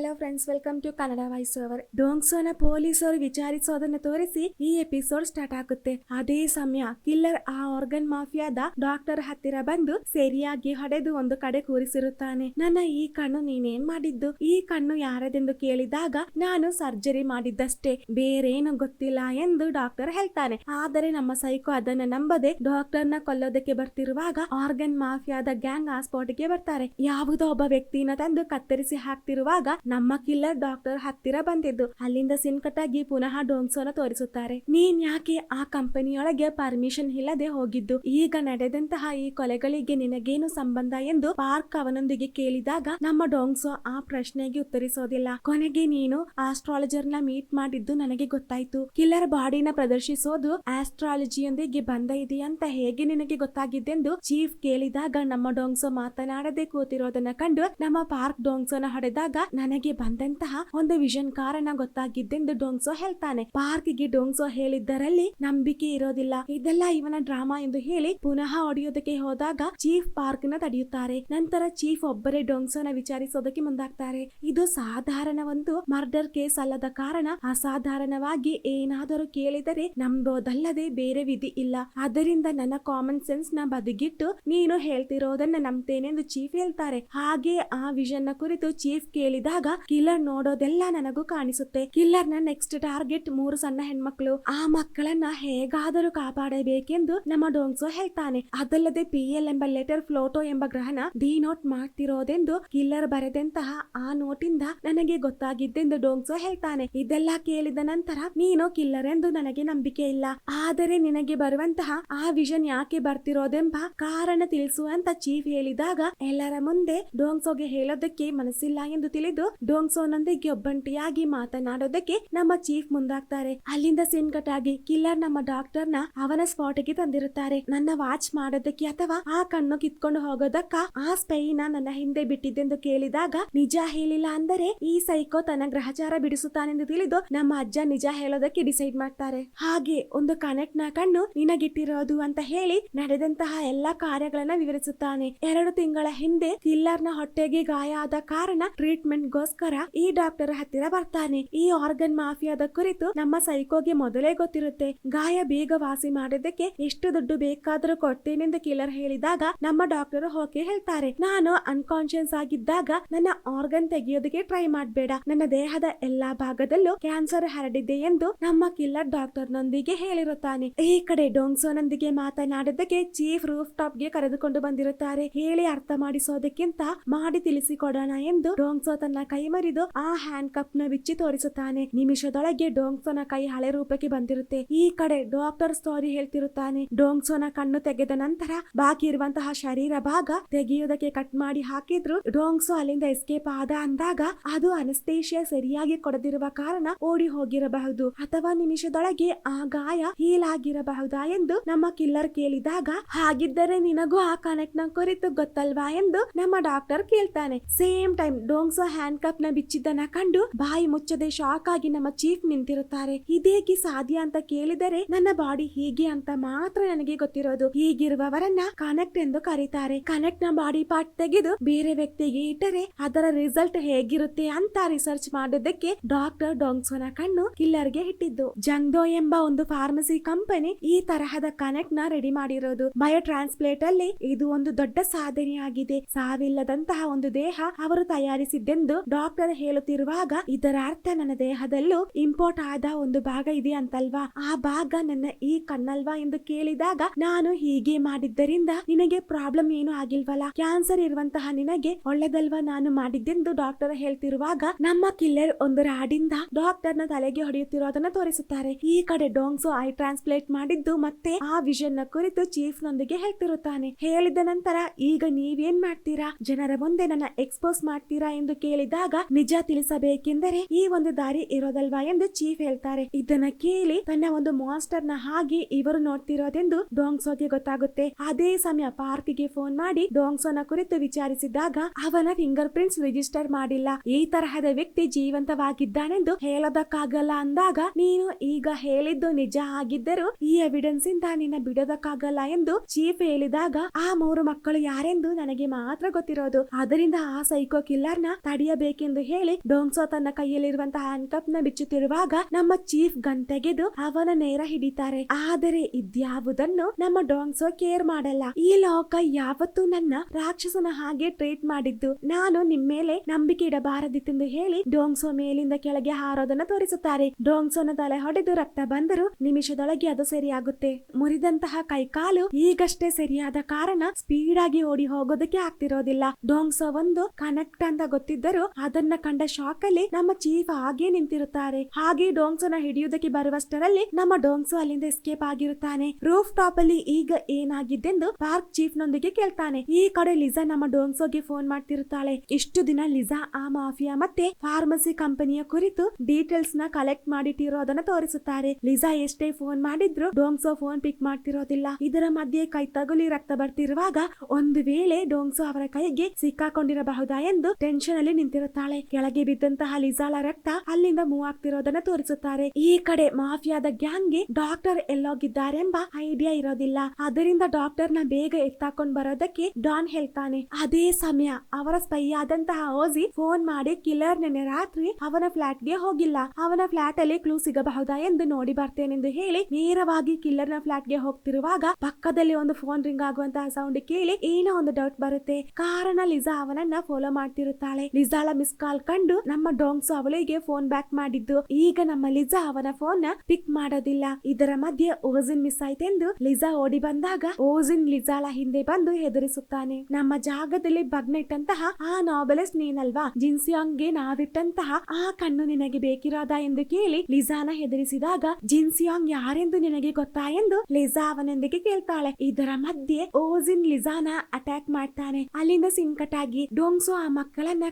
Hello friends welcome to Kannada voice over ಡೋಂಗ್ಸೋನ ಪೊಲೀಸರು ವಿಚಾರಿಸೋದನ್ನ ತೋರಿಸಿ ಈ ಎಪಿಸೋಡ್ ಸ್ಟಾರ್ಟ್ ಆಗುತ್ತೆ ಅದೇ ಸಮಯ ಕಿಲ್ಲರ್ ಆ ಆರ್ಗನ್ ಮಾಫಿಯಾದ ಡಾಕ್ಟರ್ ಹತ್ತಿರ ಬಂದು ಸರಿಯಾಗಿ ಹೊಡೆದು ಒಂದು ಕಡೆ ಕೂರಿಸಿರುತ್ತಾನೆ ನನ್ನ ಈ ಕಣ್ಣು ನೀನೇನ್ ಮಾಡಿದ್ದು ಈ ಕಣ್ಣು ಯಾರದೆಂದು ಕೇಳಿದಾಗ ನಾನು ಸರ್ಜರಿ ಮಾಡಿದ್ದಷ್ಟೇ ಬೇರೇನು ಗೊತ್ತಿಲ್ಲ ಎಂದು ಡಾಕ್ಟರ್ ಹೇಳ್ತಾನೆ ಆದರೆ ನಮ್ಮ ಸೈಕೋ ಅದನ್ನ ನಂಬದೆ ಡಾಕ್ಟರ್ನ ಕೊಲ್ಲೋದಕ್ಕೆ ಬರ್ತಿರುವಾಗ ಆರ್ಗನ್ ಮಾಫಿಯಾದ ಗ್ಯಾಂಗ್ ಆ ಸ್ಪಾಟ್ಗೆ ಬರ್ತಾರೆ ಯಾವುದೋ ಒಬ್ಬ ವ್ಯಕ್ತಿನ ತಂದು ಕತ್ತರಿಸಿ ಹಾಕ್ತಿರುವಾಗ ನಮ್ಮ ಕಿಲ್ಲರ್ ಡಾಕ್ಟರ್ ಹತ್ತಿರ ಬಂದಿದ್ದು. ಅಲ್ಲಿಂದ ಸಿನ್ಕಟ್ಟಾಗಿ ಪುನಃ ಡೋಂಗ್ಸೋನ ತೋರಿಸುತ್ತಾರೆ. ನೀನ್ ಯಾಕೆ ಆ ಕಂಪನಿಯೊಳಗೆ ಪರ್ಮಿಷನ್ ಇಲ್ಲದೆ ಹೋಗಿದ್ದು? ಈಗ ನಡೆದಂತಹ ಈ ಕೊಲೆಗಳಿಗೆ ನಿನಗೇನು ಸಂಬಂಧ ಎಂದು ಪಾರ್ಕ್ ಅವನೊಂದಿಗೆ ಕೇಳಿದಾಗ ನಮ್ಮ ಡೋಂಗ್ಸೋ ಆ ಪ್ರಶ್ನೆಗೆ ಉತ್ತರಿಸೋದಿಲ್ಲ. ಕೊನೆಗೆ ನೀನು ಆಸ್ಟ್ರಾಲಜರ್ನ ಮೀಟ್ ಮಾಡಿದ್ದು ನನಗೆ ಗೊತ್ತಾಯ್ತು. ಕಿಲ್ಲರ್ ಬಾಡಿನ ಪ್ರದರ್ಶಿಸೋದು ಆಸ್ಟ್ರಾಲಜಿಯೊಂದಿಗೆ ಬಂದ ಇದೆಯಂತ ಹೇಗೆ ನಿನಗೆ ಗೊತ್ತಾಗಿದ್ದೆಂದು ಚೀಫ್ ಕೇಳಿದಾಗ ನಮ್ಮ ಡೋಂಗ್ಸೋ ಮಾತನಾಡದೆ ಕೂತಿರೋದನ್ನ ಕಂಡು ನಮ್ಮ ಪಾರ್ಕ್ ಡೋಂಗ್ಸೋನ ಹೊಡೆದಾಗ ನನಗೆ ಬಂದಂತಹ ಒಂದು ವಿಷನ್ ಕಾರಣ ಗೊತ್ತಾಗಿದ್ದೆಂದು ಡೋಂಗ್ಸೋ ಹೇಳ್ತಾನೆ. ಪಾರ್ಕ್ಗೆ ಡೋಂಗ್ಸೋ ಹೇಳಿದ್ದರಲ್ಲಿ ನಂಬಿಕೆ ಇರೋದಿಲ್ಲ. ಇದೆಲ್ಲ ಇವನ ಡ್ರಾಮಾ ಎಂದು ಹೇಳಿ ಪುನಃ ಹೊಡೆಯೋದಕ್ಕೆ ಹೋದಾಗ ಚೀಫ್ ಪಾರ್ಕ್ನ ತಡೆಯುತ್ತಾರೆ. ನಂತರ ಚೀಫ್ ಒಬ್ಬರೇ ಡೊಂಗ್ಸೋನ ವಿಚಾರಿಸೋದಕ್ಕೆ ಮುಂದಾಗ್ತಾರೆ. ಇದು ಸಾಧಾರಣ ಒಂದು ಮರ್ಡರ್ ಕೇಸ್ ಅಲ್ಲದ ಕಾರಣ ಅಸಾಧಾರಣವಾಗಿ ಏನಾದರೂ ಕೇಳಿದರೆ ನಂಬೋದಲ್ಲದೆ ಬೇರೆ ವಿಧಿ ಇಲ್ಲ. ಅದರಿಂದ ನನ್ನ ಕಾಮನ್ ಸೆನ್ಸ್ನ ಬದಿಗಿಟ್ಟು ನೀನು ಹೇಳ್ತಿರೋದನ್ನ ನಂಬ್ತೇನೆ ಎಂದು ಚೀಫ್ ಹೇಳ್ತಾರೆ. ಹಾಗೆ ಆ ವಿಷನ್ನ ಕುರಿತು ಚೀಫ್ ಕೇಳಿದಾಗ ಕಿಲ್ಲರ್ ನೋಡೋದೆಲ್ಲ ನನಗೂ ಕಾಣಿಸುತ್ತೆ. ಕಿಲ್ಲರ್ನ ನೆಕ್ಸ್ಟ್ ಟಾರ್ಗೆಟ್ ಮೂರು ಸಣ್ಣ ಹೆಣ್ಮಕ್ಳು. ಆ ಮಕ್ಕಳನ್ನ ಹೇಗಾದರೂ ಕಾಪಾಡಬೇಕೆಂದು ನಮ್ಮ ಡೋಂಗ್ಸೋ ಹೇಳ್ತಾನೆ. ಅದಲ್ಲದೆ ಪಿ ಎಲ್ ಎಂಬ ಲೆಟರ್ ಫ್ಲೋಟೋ ಎಂಬ ಗ್ರಹಣ ಡಿನೋಟ್ ಮಾಡ್ತಿರೋದೆಂದು ಕಿಲ್ಲರ್ ಬರೆದಂತಹ ಆ ನೋಟಿಂದ ನನಗೆ ಗೊತ್ತಾಗಿದ್ದೆಂದು ಡೋಂಗ್ಸೋ ಹೇಳ್ತಾನೆ. ಇದೆಲ್ಲ ಕೇಳಿದ ನಂತರ ನೀನು ಕಿಲ್ಲರ್ ಎಂದು ನನಗೆ ನಂಬಿಕೆ ಇಲ್ಲ. ಆದರೆ ನಿನಗೆ ಬರುವಂತಹ ಆ ವಿಷನ್ ಯಾಕೆ ಬರ್ತಿರೋದೆಂಬ ಕಾರಣ ತಿಳಿಸುವಂತ ಚೀಫ್ ಹೇಳಿದಾಗ ಎಲ್ಲರ ಮುಂದೆ ಡೋಂಗ್ಸೋಗೆ ಹೇಳೋದಕ್ಕೆ ಮನಸ್ಸಿಲ್ಲ ಎಂದು ತಿಳಿದು ಡೋಂಗ್ಸೋನೊಂದಿಗೆ ಒಬ್ಬಂಟಿಯಾಗಿ ಮಾತನಾಡೋದಕ್ಕೆ ನಮ್ಮ ಚೀಫ್ ಮುಂದಾಗ್ತಾರೆ. ಅಲ್ಲಿಂದ ಸೀನ್ ಕಟ್ ಆಗಿ ಕಿಲ್ಲರ್ ನಮ್ಮ ಡಾಕ್ಟರ್ನ ಅವನ ಸ್ಪಾಟ್ಗೆ ತಂದಿರುತ್ತಾರೆ. ನನ್ನ ವಾಚ್ ಮಾಡೋದಕ್ಕೆ ಅಥವಾ ಆ ಕಣ್ಣು ಕಿತ್ಕೊಂಡು ಹೋಗೋದಕ್ಕ ಆ ಸ್ಪೈನ ನನ್ನ ಹಿಂದೆ ಬಿಟ್ಟಿದ್ದೆಂದು ಕೇಳಿದಾಗ ನಿಜ ಹೇಳಿಲ್ಲ ಅಂದರೆ ಈ ಸೈಕೋ ತನ್ನ ಗ್ರಹಚಾರ ಬಿಡಿಸುತ್ತಾನೆಂದು ತಿಳಿದು ನಮ್ಮ ಅಜ್ಜ ನಿಜ ಹೇಳೋದಕ್ಕೆ ಡಿಸೈಡ್ ಮಾಡ್ತಾರೆ. ಹಾಗೆ ಒಂದು ಕನೆಕ್ಟ್ನ ಕಣ್ಣು ನಿನಗಿಟ್ಟಿರೋದು ಅಂತ ಹೇಳಿ ನಡೆದಂತಹ ಎಲ್ಲಾ ಕಾರ್ಯಗಳನ್ನ ವಿವರಿಸುತ್ತಾನೆ. ಎರಡು ತಿಂಗಳ ಹಿಂದೆ ಕಿಲ್ಲರ್ನ ಹೊಟ್ಟೆಗೆ ಗಾಯ ಆದ ಕಾರಣ ಟ್ರೀಟ್ಮೆಂಟ್ ಗೋಸ್ಕರ ಈ ಡಾಕ್ಟರ್ ಹತ್ತಿರ ಬರ್ತಾನೆ. ಈ ಆರ್ಗನ್ ಮಾಫಿಯಾದ ಕುರಿತು ನಮ್ಮ ಸೈಕೋಗೆ ಮೊದಲೇ ಗೊತ್ತಿರುತ್ತೆ. ಗಾಯ ಬೇಗ ವಾಸಿ ಮಾಡಿದ್ದಕ್ಕೆ ಎಷ್ಟು ದುಡ್ಡು ಬೇಕಾದರೂ ಕೊಡ್ತೇನೆಂದು ಕಿಲ್ಲರ್ ಹೇಳಿದಾಗ ನಮ್ಮ ಡಾಕ್ಟರ್ ಓಕೆ ಹೇಳ್ತಾರೆ. ನಾನು ಅನ್ಕಾನ್ಶಿಯಸ್ ಆಗಿದ್ದಾಗ ನನ್ನ ಆರ್ಗನ್ ತೆಗೆಯೋದಕ್ಕೆ ಟ್ರೈ ಮಾಡಬೇಡ. ನನ್ನ ದೇಹದ ಎಲ್ಲಾ ಭಾಗದಲ್ಲೂ ಕ್ಯಾನ್ಸರ್ ಹರಡಿದೆ ಎಂದು ನಮ್ಮ ಕಿಲ್ಲರ್ ಡಾಕ್ಟರ್ ನೊಂದಿಗೆ ಹೇಳಿರುತ್ತಾನೆ. ಈ ಕಡೆ ಡೋಂಗ್ಸೋನೊಂದಿಗೆ ಮಾತನಾಡಿದ್ದಕ್ಕೆ ಚೀಫ್ ರೂಫ್ ಟಾಪ್ಗೆ ಕರೆದುಕೊಂಡು ಬಂದಿರುತ್ತಾರೆ. ಹೇಳಿ ಅರ್ಥ ಮಾಡಿಸೋದಕ್ಕಿಂತ ಮಾಡಿ ತಿಳಿಸಿಕೊಡೋಣ ಎಂದು ಡೋಂಗ್ಸೋ ತನ್ನ ಕೈ ಮರಿದು ಆ ಹ್ಯಾಂಡ್ ಕಪ್ನ ಬಿಚ್ಚಿ ತೋರಿಸುತ್ತಾನೆ. ನಿಮಿಷದೊಳಗೆ ಡೋಂಗ್ಸೋನ ಕೈ ಹಳೆ ರೂಪಕ್ಕೆ ಬಂದಿರುತ್ತೆ. ಈ ಕಡೆ ಡಾಕ್ಟರ್ ಸ್ಟೋರಿ ಹೇಳ್ತಿರುತ್ತಾನೆ. ಡೋಂಗ್ಸೋನ ಕಣ್ಣು ತೆಗೆದ ನಂತರ ಬಾಕಿ ಇರುವಂತಹ ಶರೀರ ಭಾಗ ತೆಗೆಯುವುದಕ್ಕೆ ಕಟ್ ಮಾಡಿ ಹಾಕಿದ್ರು ಡೋಂಗ್ಸೋ ಅಲ್ಲಿಂದ ಎಸ್ಕೇಪ್ ಆದ ಅಂದಾಗ ಅದು ಅನಸ್ತೇಷಿಯಾ ಸರಿಯಾಗಿ ಕೊಡದಿರುವ ಕಾರಣ ಓಡಿ ಹೋಗಿರಬಹುದು. ಅಥವಾ ನಿಮಿಷದೊಳಗೆ ಆ ಗಾಯ ಹೀಲ್ ಆಗಿರಬಹುದಾ ಎಂದು ನಮ್ಮ ಕಿಲ್ಲರ್ ಕೇಳಿದಾಗ, ಹಾಗಿದ್ದರೆ ನಿನಗೂ ಆ ಕನೆಕ್ಟ್ನ ಕುರಿತು ಗೊತ್ತಲ್ವಾ? ಎಂದು ನಮ್ಮ ಡಾಕ್ಟರ್ ಕೇಳ್ತಾನೆ. ಸೇಮ್ ಟೈಮ್ ಡೋಂಗ್ಸೋ ಹ್ಯಾಂಡ್ ಕಪ್ನ ಬಿಚ್ಚಿದ್ದನ್ನ ಕಂಡು ಬಾಯಿ ಮುಚ್ಚದೆ ಶಾಕ್ ಆಗಿ ನಮ್ಮ ಚೀಫ್ ನಿಂತಿರುತ್ತಾರೆ. ಇದೇಗೆ ಸಾಧ್ಯ ಅಂತ ಕೇಳಿದರೆ ನನ್ನ ಬಾಡಿ ಹೀಗೆ ಅಂತ ಮಾತ್ರ ನನಗೆ ಗೊತ್ತಿರೋದು. ಹೀಗಿರುವವರನ್ನ ಕನೆಕ್ಟ್ ಎಂದು ಕರೀತಾರೆ. ಕನೆಕ್ಟ್ನ ಬಾಡಿ ಪಾರ್ಟ್ ತೆಗೆದು ಬೇರೆ ವ್ಯಕ್ತಿಗೆ ಇಟ್ಟರೆ ಅದರ ರಿಸಲ್ಟ್ ಹೇಗಿರುತ್ತೆ ಅಂತ ರಿಸರ್ಚ್ ಮಾಡಿದ್ದಕ್ಕೆ ಡಾಕ್ಟರ್ ಡೊಂಗ್ಸೋನ ಕಣ್ಣು ಕಿಲ್ಲರ್ಗೆ ಇಟ್ಟಿದ್ದು. ಜಂಗ್ದೋ ಎಂಬ ಒಂದು ಫಾರ್ಮಸಿ ಕಂಪನಿ ಈ ತರಹದ ಕನೆಕ್ಟ್ನ ರೆಡಿ ಮಾಡಿರೋದು. ಬಯೋ ಟ್ರಾನ್ಸ್ಪ್ಲೇಟ್ ಅಲ್ಲಿ ಇದು ಒಂದು ದೊಡ್ಡ ಸಾಧನೆಯಾಗಿದೆ. ಸಾವಿಲ್ಲದಂತಹ ಒಂದು ದೇಹ ಅವರು ತಯಾರಿಸಿದ್ದೆಂದು ಡಾಕ್ಟರ್ ಹೇಳುತ್ತಿರುವಾಗ, ಇದರ ಅರ್ಥ ನನ್ನ ದೇಹದಲ್ಲೂ ಇಂಪೋರ್ಟ್ ಆದ ಒಂದು ಭಾಗ ಇದೆ ಅಂತಲ್ವಾ? ಆ ಭಾಗ ನನ್ನ ಈ ಕಣ್ಣಲ್ವಾ ಎಂದು ಕೇಳಿದಾಗ, ನಾನು ಹೀಗೆ ಮಾಡಿದ್ದರಿಂದ ನಿನಗೆ ಪ್ರಾಬ್ಲಮ್ ಏನು ಆಗಿಲ್ವಲ್ಲ? ಕ್ಯಾನ್ಸರ್ ಇರುವಂತಹ ನಿನಗೆ ಒಳ್ಳೆದಲ್ವಾ ನಾನು ಮಾಡಿದ್ದೆಂದು ಡಾಕ್ಟರ್ ಹೇಳ್ತಿರುವಾಗ, ನಮ್ಮ ಕಿಲ್ಲರ್ ಒಂದು ರಾಡಿಂದ ಡಾಕ್ಟರ್ನ ತಲೆಗೆ ಹೊಡೆಯುತ್ತಿರೋದನ್ನ ತೋರಿಸುತ್ತಾರೆ. ಈ ಕಡೆ ಡೋಂಗ್ಸು, ಐ ಟ್ರಾನ್ಸ್ಪ್ಲೇಟ್ ಮಾಡಿದ್ದು ಮತ್ತೆ ಆ ವಿಷನ್ನ ಕುರಿತು ಚೀಫ್ ನೊಂದಿಗೆ ಹೇಳ್ತಿರುತ್ತಾನೆ. ಹೇಳಿದ ನಂತರ, ಈಗ ನೀವೇನ್ ಮಾಡ್ತೀರಾ? ಜನರ ಮುಂದೆ ನನ್ನ ಎಕ್ಸ್ಪೋಸ್ ಮಾಡ್ತೀರಾ ಎಂದು ಕೇಳಿದಾಗ ನಿಜ ತಿಳಿಸಬೇಕೆಂದರೆ ಈ ಒಂದು ದಾರಿ ಇರೋದಲ್ವಾ ಎಂದು ಚೀಫ್ ಹೇಳ್ತಾರೆ. ಇದನ್ನ ಕೇಳಿ ತನ್ನ ಒಂದು ಮಾಸ್ಟರ್ನ ಹಾಗೆ ಇವರು ನೋಡ್ತಿರೋದೆಂದು ಡೋಂಗ್ಸೋಗೆ ಗೊತ್ತಾಗುತ್ತೆ. ಅದೇ ಸಮಯ ಪಾರ್ಕಿಗೆ ಫೋನ್ ಮಾಡಿ ಡೋಂಗ್ಸೋನ ಕುರಿತು ವಿಚಾರಿಸಿದಾಗ ಅವನ ಫಿಂಗರ್ ಪ್ರಿಂಟ್ಸ್ ರಿಜಿಸ್ಟರ್ ಮಾಡಿಲ್ಲ. ಈ ತರಹದ ವ್ಯಕ್ತಿ ಜೀವಂತವಾಗಿದ್ದಾನೆಂದು ಹೇಳೋದಕ್ಕಾಗಲ್ಲ ಅಂದಾಗ, ನೀನು ಈಗ ಹೇಳಿದ್ದು ನಿಜ ಆಗಿದ್ದರೂ ಈ ಎವಿಡೆನ್ಸ್ ಇಂದ ನಿನ್ನ ಬಿಡೋದಕ್ಕಾಗಲ್ಲ ಎಂದು ಚೀಫ್ ಹೇಳಿದಾಗ, ಆ ಮೂರು ಮಕ್ಕಳು ಯಾರೆಂದು ನನಗೆ ಮಾತ್ರ ಗೊತ್ತಿರೋದು. ಅದರಿಂದ ಆ ಸೈಕೋ ಕಿಲ್ಲರ್ನ ತಡೆಯಬೇಕು ಬಿಡಬೇಕೆಂದು ಹೇಳಿ ಡೋಂಗ್ಸೋ ತನ್ನ ಕೈಯಲ್ಲಿರುವಂತಹ ಹ್ಯಾಂಡ್ನ ಬಿಚ್ಚುತ್ತಿರುವಾಗ ನಮ್ಮ ಚೀಫ್ ಗನ್ ತೆಗೆದು ಅವನ ನೇರ ಹಿಡಿತಾರೆ. ಆದರೆ ಇದ್ಯಾವುದನ್ನು ನಮ್ಮ ಡೋಂಗ್ಸೋ ಕೇರ್ ಮಾಡಲ್ಲ. ಈ ಲೋಕ ಯಾವತ್ತೂ ನನ್ನ ರಾಕ್ಷಸನ ಹಾಗೆ ಟ್ರೀಟ್ ಮಾಡಿದ್ದು. ನಾನು ನಿಮ್ ಮೇಲೆ ನಂಬಿಕೆ ಇಡಬಾರದಿತ್ತೆಂದು ಹೇಳಿ ಡೋಂಗ್ಸೋ ಮೇಲಿಂದ ಕೆಳಗೆ ಹಾರೋದನ್ನ ತೋರಿಸುತ್ತಾರೆ. ಡೋಂಗ್ಸೋನ ತಲೆ ಹೊಡೆದು ರಕ್ತ ಬಂದರೂ ನಿಮಿಷದೊಳಗೆ ಅದು ಸರಿಯಾಗುತ್ತೆ. ಮುರಿದಂತಹ ಕೈಕಾಲು ಈಗಷ್ಟೇ ಸರಿಯಾದ ಕಾರಣ ಸ್ಪೀಡ್ ಆಗಿ ಓಡಿ ಹೋಗೋದಕ್ಕೆ ಆಗ್ತಿರೋದಿಲ್ಲ. ಡೋಂಗ್ಸೋ ಒಂದು ಕನೆಕ್ಟ್ ಅಂತ ಗೊತ್ತಿದ್ದರೂ ಅದನ್ನ ಕಂಡ ಶಾಕ್ ಅಲ್ಲಿ ನಮ್ಮ ಚೀಫ್ ಹಾಗೆ ನಿಂತಿರುತ್ತಾರೆ. ಹಾಗೆ ಡೋಂಗ್ಸೋನ ಹಿಡಿಯುವುದಕ್ಕೆ ಬರುವಷ್ಟರಲ್ಲಿ ನಮ್ಮ ಡೋಂಗ್ಸು ಅಲ್ಲಿಂದ ಎಸ್ಕೇಪ್ ಆಗಿರುತ್ತಾನೆ. ರೂಫ್ ಟಾಪ್ ಅಲ್ಲಿ ಈಗ ಏನಾಗಿದ್ದೆಂದು ಪಾರ್ಕ್ ಚೀಫ್ ನೊಂದಿಗೆ ಕೇಳ್ತಾನೆ. ಈ ಕಡೆ ಲಿಜಾ ನಮ್ಮ ಡೋಂಗ್ಸೋಗೆ ಫೋನ್ ಮಾಡ್ತಿರುತ್ತಾಳೆ. ಇಷ್ಟು ದಿನ ಲಿಜಾ ಆ ಮಾಫಿಯಾ ಮತ್ತೆ ಫಾರ್ಮಸಿ ಕಂಪನಿಯ ಕುರಿತು ಡೀಟೇಲ್ಸ್ನ ಕಲೆಕ್ಟ್ ಮಾಡಿಟ್ಟಿರೋದನ್ನ ತೋರಿಸುತ್ತಾರೆ. ಲಿಜಾ ಎಷ್ಟೇ ಫೋನ್ ಮಾಡಿದ್ರು ಡೋಂಗ್ಸೋ ಫೋನ್ ಪಿಕ್ ಮಾಡ್ತಿರೋದಿಲ್ಲ. ಇದರ ಮಧ್ಯೆ ಕೈ ತಗುಲಿ ರಕ್ತ ಬರ್ತಿರುವಾಗ ಒಂದು ವೇಳೆ ಡೋಂಗ್ಸೋ ಅವರ ಕೈಗೆ ಸಿಕ್ಕಾಕೊಂಡಿರಬಹುದಾ ಎಂದು ಟೆನ್ಷನ್ ಅಲ್ಲಿ ನಿಂತಿರುತ್ತಾಳೆ ಕೆಳಗೆ ಬಿದ್ದಂತಹ ಲಿಸಾಳ ರಕ್ತ ಅಲ್ಲಿಂದ ಮೂವ್ ಆಗ್ತಿರೋದನ್ನ ತೋರಿಸುತ್ತಾರೆ. ಈ ಕಡೆ ಮಾಫಿಯಾದ ಗ್ಯಾಂಗ್ಗೆ ಡಾಕ್ಟರ್ ಎಲ್ಲೋಗಿದ್ದಾರೆಂಬ ಐಡಿಯಾ ಇರೋದಿಲ್ಲ. ಅದರಿಂದ ಡಾಕ್ಟರ್ನ ಬೇಗ ಎತ್ತಾಕೊಂಡ್ ಬರೋದಕ್ಕೆ ಡಾನ್ ಹೇಳ್ತಾನೆ. ಅದೇ ಸಮಯ ಅವರ ಸ್ಪೈ ಆದಂತಹ ಓಜಿ ಫೋನ್ ಮಾಡಿ ಕಿಲ್ಲರ್ ನೆನೆ ರಾತ್ರಿ ಅವನ ಫ್ಲಾಟ್ಗೆ ಹೋಗಿಲ್ಲ. ಅವನ ಫ್ಲಾಟ್ ಅಲ್ಲಿ ಕ್ಲೂ ಸಿಗಬಹುದಾ ಎಂದು ನೋಡಿ ಬರ್ತೇನೆಂದು ಹೇಳಿ ನೇರವಾಗಿ ಕಿಲ್ಲರ್ನ ಫ್ಲಾಟ್ಗೆ ಹೋಗ್ತಿರುವಾಗ ಪಕ್ಕದಲ್ಲಿ ಒಂದು ಫೋನ್ ರಿಂಗ್ ಆಗುವಂತಹ ಸೌಂಡ್ ಕೇಳಿ ಏನೋ ಒಂದು ಡೌಟ್ ಬರುತ್ತೆ. ಕಾರಣ ಲಿಸಾ ಅವನನ್ನ ಫಾಲೋ ಮಾಡ್ತಿರುತ್ತಾಳೆ. ಲಿಸಾಳ ಮಿಸ್ ಕಾಲ್ ಕಂಡು ನಮ್ಮ ಡೋಂಗ್ಸು ಅವಳಿಗೆ ಫೋನ್ ಬ್ಯಾಕ್ ಮಾಡಿದ್ದು. ಈಗ ನಮ್ಮ ಲಿಜಾ ಅವನ ಫೋನ್ ಪಿಕ್ ಮಾಡೋದಿಲ್ಲ. ಇದರ ಮಧ್ಯೆ ಓಜಿನ್ ಮಿಸ್ ಆಯ್ತೆಂದು ಲಿಜಾ ಓಡಿ ಬಂದಾಗ ಓಜಿನ್ ಲಿಜಾಳ ಹಿಂದೆ ಬಂದು ಹೆದರಿಸುತ್ತಾನೆ. ನಮ್ಮ ಜಾಗದಲ್ಲಿ ಬಗ್ನೆಟ್ಟಂತಹ ಆ ನಾವೆಲಿಸ್ಟ್ ನೀನಲ್ವಾ? ಜಿನ್ಸಿಯಾಂಗ್ಗೆ ನಾವಿಟ್ಟಂತಹ ಆ ಕಣ್ಣು ನಿನಗೆ ಬೇಕಿರೋದ ಎಂದು ಕೇಳಿ ಲಿಜಾನ ಹೆದರಿಸಿದಾಗ ಜಿನ್ಸಿಯಾಂಗ್ ಯಾರೆಂದು ನಿನಗೆ ಗೊತ್ತಾ ಎಂದು ಲಿಜಾ ಅವನೊಂದಿಗೆ ಕೇಳ್ತಾಳೆ. ಇದರ ಮಧ್ಯೆ ಓಜಿನ್ ಲಿಜಾನ ಅಟ್ಯಾಕ್ ಮಾಡ್ತಾನೆ. ಅಲ್ಲಿಂದ ಸಿಂಕಟಾಗಿ ಡೋಂಗ್ಸು ಆ ಮಕ್ಕಳನ್ನ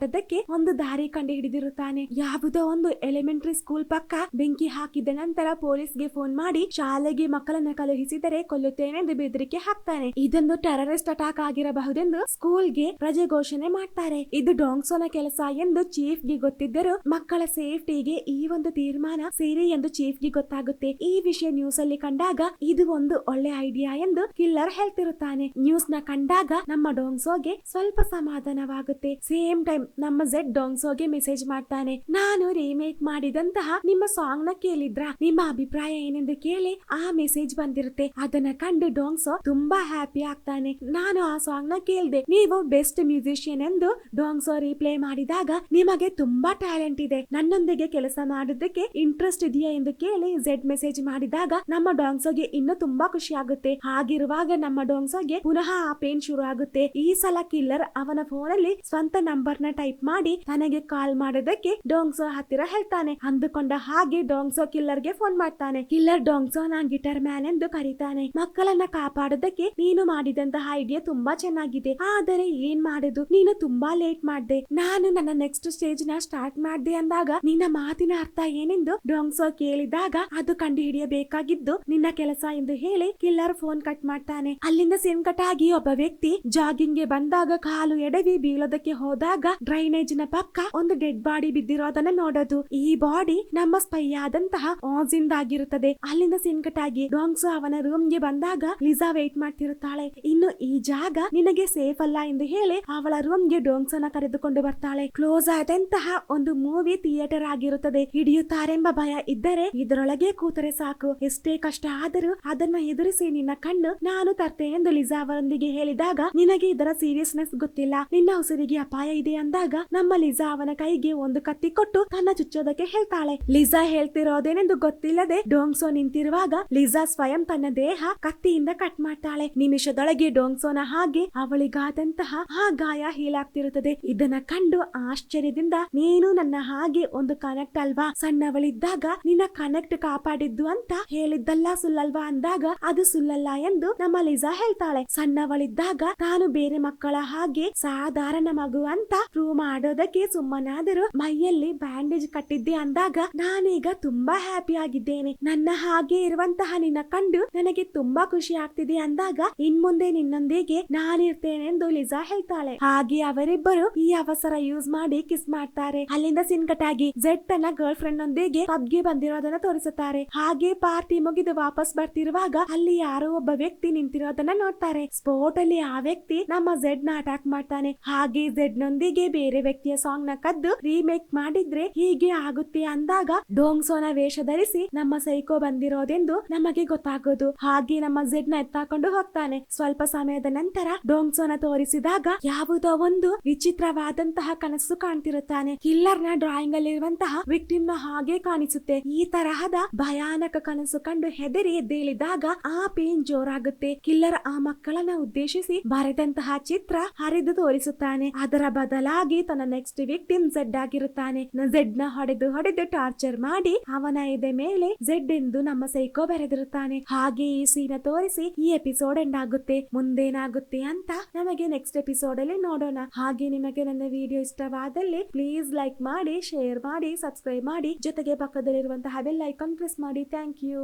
ಕಾಪಾಡೋದಕ್ಕೆ ಒಂದು ದಾರಿ ಕಂಡು ಹಿಡಿದಿರುತ್ತಾನೆ ಯಾವುದೋ ಒಂದು ಎಲಿಮೆಂಟರಿ ಸ್ಕೂಲ್ ಪಕ್ಕ ಬೆಂಕಿ ಹಾಕಿದ ನಂತರ ಪೊಲೀಸ್ಗೆ ಫೋನ್ ಮಾಡಿ, ಶಾಲೆಗೆ ಮಕ್ಕಳನ್ನ ಕಳುಹಿಸಿದರೆ ಕೊಲ್ಲುತ್ತೇನೆಂದು ಬೆದರಿಕೆ ಹಾಕ್ತಾನೆ. ಇದೊಂದು ಟೆರರಿಸ್ಟ್ ಅಟ್ಯಾಕ್ ಆಗಿರಬಹುದೆಂದು ಸ್ಕೂಲ್ಗೆ ರಜೆ ಘೋಷಣೆ ಮಾಡ್ತಾರೆ. ಇದು ಡಾಂಗ್ಸೋನ ಕೆಲಸ ಎಂದು ಚೀಫ್ಗೆ ಗೊತ್ತಿದ್ದರೂ ಮಕ್ಕಳ ಸೇಫ್ಟಿಗೆ ಈ ಒಂದು ತೀರ್ಮಾನ ಸೇರಿ ಎಂದು ಚೀಫ್ಗೆ ಗೊತ್ತಾಗುತ್ತೆ. ಈ ವಿಷಯ ನ್ಯೂಸ್ ಅಲ್ಲಿ ಕಂಡಾಗ ಇದು ಒಂದು ಒಳ್ಳೆ ಐಡಿಯಾ ಎಂದು ಕಿಲ್ಲರ್ ಹೇಳ್ತಿರುತ್ತಾನೆ. ನ್ಯೂಸ್ನ ಕಂಡಾಗ ನಮ್ಮ ಡೋಂಗ್ಸೋಗೆ ಸ್ವಲ್ಪ ಸಮಾಧಾನವಾಗುತ್ತೆ. ಸೇಮ್ ಟೈಮ್ ನಮ್ಮ ಜೆಡ್ ಡಾಂಗ್ಸೋಗೆ ಮೆಸೇಜ್ ಮಾಡ್ತಾನೆ. ನಾನು ರೀಮೇಕ್ ಮಾಡಿದಂತಹ ನಿಮ್ಮ ಸಾಂಗ್ನ ಕೇಳಿದ್ರ? ನಿಮ್ಮ ಅಭಿಪ್ರಾಯ ಏನೆಂದು ಕೇಳಿ ಆ ಮೆಸೇಜ್ ಬಂದಿರುತ್ತೆ. ಅದನ್ನ ಕಂಡು ಡಾಂಗ್ಸೋ ತುಂಬಾ ಹ್ಯಾಪಿ ಆಗ್ತಾನೆ. ನಾನು ಆ ಸಾಂಗ್ನ ಕೇಳ್ದೆ. ನೀವು ಬೆಸ್ಟ್ ಮ್ಯೂಸಿಷಿಯನ್ ಎಂದು ಡಾಂಗ್ಸೋ ರೀಪ್ಲೇ ಮಾಡಿದಾಗ ನಿಮಗೆ ತುಂಬಾ ಟ್ಯಾಲೆಂಟ್ ಇದೆ. ನನ್ನೊಂದಿಗೆ ಕೆಲಸ ಮಾಡೋದಕ್ಕೆ ಇಂಟ್ರೆಸ್ಟ್ ಇದೆಯಾ ಎಂದು ಕೇಳಿ ಜೆಡ್ ಮೆಸೇಜ್ ಮಾಡಿದಾಗ ನಮ್ಮ ಡಾಂಗ್ಸೋಗೆ ಇನ್ನು ತುಂಬಾ ಖುಷಿ ಆಗುತ್ತೆ. ಹಾಗಿರುವಾಗ ನಮ್ಮ ಡಾಂಗ್ಸೋಗೆ ಪುನಃ ಆ ಪೇನ್ ಶುರು ಆಗುತ್ತೆ ಈ ಸಲ ಕಿಲ್ಲರ್ ಅವನ ಫೋನ್ ಅಲ್ಲಿ ಸ್ವಂತ ನಂಬರ್ನ ಟೈಪ್ ಮಾಡಿ ತನಗೆ ಕಾಲ್ ಮಾಡೋದಕ್ಕೆ ಡೋಂಗ್ಸೋ ಹತ್ತಿರ ಹೇಳ್ತಾನೆ. ಅಂದುಕೊಂಡ ಹಾಗೆ ಡೋಂಗ್ಸೋ ಕಿಲ್ಲರ್ಗೆ ಫೋನ್ ಮಾಡ್ತಾನೆ. ಕಿಲ್ಲರ್ ಡೋಂಗ್ಸೋ ನಾನ್ ಗಿಟಾರ್ ಮ್ಯಾನ್ ಎಂದು ಕರೀತಾನೆ. ಮಕ್ಕಳನ್ನ ಕಾಪಾಡೋದಕ್ಕೆ ನೀನು ಮಾಡಿದಂತಹ ಐಡಿಯಾ ತುಂಬಾ ಚೆನ್ನಾಗಿದೆ. ಆದರೆ ಏನ್ ಮಾಡುದು? ನೀನು ತುಂಬಾ ಲೇಟ್ ಮಾಡ್ದೆ. ನಾನು ನನ್ನ ನೆಕ್ಸ್ಟ್ ಸ್ಟೇಜ್ನ ಸ್ಟಾರ್ಟ್ ಮಾಡ್ದೆ ಅಂದಾಗ ನಿನ್ನ ಮಾತಿನ ಅರ್ಥ ಏನೆಂದು ಡೋಂಗ್ಸೋ ಕೇಳಿದಾಗ ಅದು ಕಂಡು ಹಿಡಿಯಬೇಕಾಗಿದ್ದು ನಿನ್ನ ಕೆಲಸ ಎಂದು ಹೇಳಿ ಕಿಲ್ಲರ್ ಫೋನ್ ಕಟ್ ಮಾಡ್ತಾನೆ. ಅಲ್ಲಿಂದ ಸಿನ್ಕಟಾಗಿ ಒಬ್ಬ ವ್ಯಕ್ತಿ ಜಾಗಿಂಗ್ಗೆ ಬಂದಾಗ ಕಾಲು ಎಡವಿ ಬೀಳೋದಕ್ಕೆ ಹೋದಾಗ ಡ್ರೈನೇಜ್ನ ಪಕ್ಕ ಒಂದು ಡೆಡ್ ಬಾಡಿ ಬಿದ್ದಿರೋದನ್ನ ನೋಡೋದು. ಈ ಬಾಡಿ ನಮ್ಮ ಸ್ಪೈ ಆದಂತಹ ಆಜಿಂದ ಆಗಿರುತ್ತದೆ. ಅಲ್ಲಿಂದ ಸಿನ್ಕಟಾಗಿ ಡೋಂಗ್ಸು ಅವನ ರೂಮ್ಗೆ ಬಂದಾಗ ಲಿಸಾ ವೇಟ್ ಮಾಡ್ತಿರುತ್ತಾಳೆ. ಇನ್ನು ಈ ಜಾಗ ನಿನಗೆ ಸೇಫ್ ಅಲ್ಲ ಎಂದು ಹೇಳಿ ಅವಳ ರೂಮ್ಗೆ ಅನ್ನ ಕರೆದುಕೊಂಡು ಬರ್ತಾಳೆ. ಕ್ಲೋಸ್ ಆದಂತಹ ಒಂದು ಮೂವಿ ಥಿಯೇಟರ್ ಆಗಿರುತ್ತದೆ. ಹಿಡಿಯುತ್ತಾರೆಂಬ ಭಯ ಇದ್ದರೆ ಇದರೊಳಗೆ ಕೂತರೆ ಸಾಕು. ಎಷ್ಟೇ ಕಷ್ಟ ಆದರೂ ಅದನ್ನ ಎದುರಿಸಿ ನಿನ್ನ ಕಣ್ಣು ನಾನು ತರ್ತೆ ಎಂದು ಲಿಸಾ ಅವರೊಂದಿಗೆ ಹೇಳಿದಾಗ ನಿನಗೆ ಇದರ ಸೀರಿಯಸ್ನೆಸ್ ಗೊತ್ತಿಲ್ಲ. ನಿನ್ನ ಉಸಿರಿಗೆ ಅಪಾಯ ಇದೆ ಅಂದಾಗ ನಮ್ಮ ಲಿಜಾ ಅವನ ಕೈಗೆ ಒಂದು ಕತ್ತಿ ಕೊಟ್ಟು ತನ್ನ ಚುಚ್ಚೋದಕ್ಕೆ ಹೇಳ್ತಾಳೆ. ಲಿಸಾ ಹೇಳ್ತಿರೋದೇನೆಂದು ಗೊತ್ತಿಲ್ಲದೆ ಡೋಂಗ್ಸೋ ನಿಂತಿರುವಾಗ ಲಿಸಾ ಸ್ವಯಂ ತನ್ನ ದೇಹ ಕತ್ತಿಯಿಂದ ಕಟ್ ಮಾಡ್ತಾಳೆ. ನಿಮಿಷದೊಳಗೆ ಡೋಂಗ್ಸೋನ ಹಾಗೆ ಅವಳಿಗಾದಂತಹ ಆ ಗಾಯ ಹೀಲಾಗ್ತಿರುತ್ತದೆ. ಇದನ್ನ ಕಂಡು ಆಶ್ಚರ್ಯದಿಂದ, ನೀನು ನನ್ನ ಹಾಗೆ ಒಂದು ಕನೆಕ್ಟ್ ಅಲ್ವಾ? ಸಣ್ಣವಳಿದ್ದಾಗ ನಿನ್ನ ಕನೆಕ್ಟ್ ಕಾಪಾಡಿದ್ದು ಅಂತ ಹೇಳಿದ್ದಲ್ಲ ಸುಳ್ಳಲ್ವಾ? ಅಂದಾಗ, ಅದು ಸುಳ್ಳಲ್ಲ ಎಂದು ನಮ್ಮ ಲಿಸಾ ಹೇಳ್ತಾಳೆ. ಸಣ್ಣವಳಿದ್ದಾಗ ತಾನು ಬೇರೆ ಮಕ್ಕಳ ಹಾಗೆ ಸಾಧಾರಣ ಮಗು ಅಂತ ಪ್ರೂವ್ ಮಾಡೋದಕ್ಕೆ ಸುಮ್ಮನಾದರೂ ಮೈಯಲ್ಲಿ ಬ್ಯಾಂಡೇಜ್ ಕಟ್ಟಿದ್ದೆ ಅಂದಾಗ ನಾನೀಗ ತುಂಬಾ ಹ್ಯಾಪಿ ಆಗಿದ್ದೇನೆ. ನನ್ನ ಹಾಗೆ ಇರುವಂತಹ ನಿನ್ನ ಕಂಡು ನನಗೆ ತುಂಬಾ ಖುಷಿ ಆಗ್ತಿದೆ ಅಂದಾಗ ಇನ್ ಮುಂದೆ ನಿನ್ನೊಂದಿಗೆ ನಾನಿರ್ತೇನೆಂದು ಲಿಜಾ ಹೇಳ್ತಾಳೆ. ಹಾಗೆ ಅವರಿಬ್ಬರು ಈ ಅವಸರ ಯೂಸ್ ಮಾಡಿ ಕಿಸ್ ಮಾಡ್ತಾರೆ. ಅಲ್ಲಿಂದ ಸಿನ್ಕಟಾಗಿ ಜೆಡ್ ತನ್ನ ಗರ್ಲ್ ಫ್ರೆಂಡ್ ನೊಂದಿಗೆ ಪಬ್ಗೆ ಬಂದಿರೋದನ್ನ ತೋರಿಸುತ್ತಾರೆ. ಹಾಗೆ ಪಾರ್ಟಿ ಮುಗಿದು ವಾಪಸ್ ಬರ್ತಿರುವಾಗ ಅಲ್ಲಿ ಯಾರೋ ಒಬ್ಬ ವ್ಯಕ್ತಿ ನಿಂತಿರೋದನ್ನ ನೋಡ್ತಾರೆ. ಸ್ಪೋರ್ಟ್ ಅಲ್ಲಿ ಆ ವ್ಯಕ್ತಿ ನಮ್ಮ ಜೆಡ್ನ ಅಟ್ಯಾಕ್ ಮಾಡ್ತಾನೆ. ಹಾಗೆ ಜೆಡ್ ನೊಂದಿಗೆ ಬೇರೆ ವ್ಯಕ್ತಿಯ ಸಾಂಗ್ನ ಕದ್ದು ರೀಮೇಕ್ ಮಾಡಿದ್ರೆ ಹೀಗೆ ಆಗುತ್ತೆ ಅಂದಾಗ ಡೋಂಗ್ ಸೋನ ವೇಷ ಧರಿಸಿ ನಮ್ಮ ಸೈಕೋ ಬಂದಿರೋದೆಂದು ನಮಗೆ ಗೊತ್ತಾಗೋದು. ಹಾಗೆ ನಮ್ಮ ಜೆಡ್ನ ಎತ್ತಾಕೊಂಡು ಹೋಗ್ತಾನೆ. ಸ್ವಲ್ಪ ಸಮಯದ ನಂತರ ಡೋಂಗ್ ಸೋನ ತೋರಿಸಿದಾಗ ಯಾವುದೋ ಒಂದು ವಿಚಿತ್ರವಾದಂತಹ ಕನಸು ಕಾಣ್ತಿರುತ್ತಾನೆ. ಕಿಲ್ಲರ್ನ ಡ್ರಾಯಿಂಗ್ ಅಲ್ಲಿರುವಂತಹ ವಿಕ್ಟಿಮ್ನ ಹಾಗೆ ಕಾಣಿಸುತ್ತೆ. ಈ ತರಹದ ಭಯಾನಕ ಕನಸು ಕಂಡು ಹೆದರಿ ಎದ್ದೇಳಿದಾಗ ಆ ಪೇನ್ ಜೋರಾಗುತ್ತೆ. ಕಿಲ್ಲರ್ ಆ ಮಕ್ಕಳನ್ನ ಉದ್ದೇಶಿಸಿ ಬರೆದಂತಹ ಚಿತ್ರ ಹರಿದು ತೋರಿಸುತ್ತಾನೆ. ಅದರ ಬದಲಾಗಿ ತನ್ನ ನೆಕ್ಸ್ಟ್ ವಿಕ್ಟಿಮ್ ಜೆಡ್ ಆಗಿರುತ್ತಾನೆ. ಜೆಡ್ನ ಹೊಡೆದು ಹೊಡೆದು ಟಾರ್ಚರ್ ಮಾಡಿ ಅವನ ಎದೆ ಮೇಲೆ ಜೆಡ್ ಎಂದು ನಮ್ಮ ಸೈಕೋ ಬರೆದಿರುತ್ತಾನೆ. ಹಾಗೆ ಈ ಸೀನ ತೋರಿಸಿ ಈ ಎಪಿಸೋಡ್ ಎಂಡ್ ಆಗುತ್ತೆ, ಮುಂದೇನಾಗುತ್ತೆ ಅಂತ ನಮಗೆ ನೆಕ್ಸ್ಟ್ ಎಪಿಸೋಡ್ ಅಲ್ಲಿ ನೋಡೋಣ. ಹಾಗೆ ನಿಮಗೆ ನನ್ನ ವಿಡಿಯೋ ಇಷ್ಟವಾದಲ್ಲಿ ಪ್ಲೀಸ್ ಲೈಕ್ ಮಾಡಿ ಶೇರ್ ಮಾಡಿ ಸಬ್ಸ್ಕ್ರೈಬ್ ಮಾಡಿ, ಜೊತೆಗೆ ಪಕ್ಕದಲ್ಲಿರುವಂತಹ ಬೆಲ್ ಐಕಾನ್ ಪ್ರೆಸ್ ಮಾಡಿ. Thank you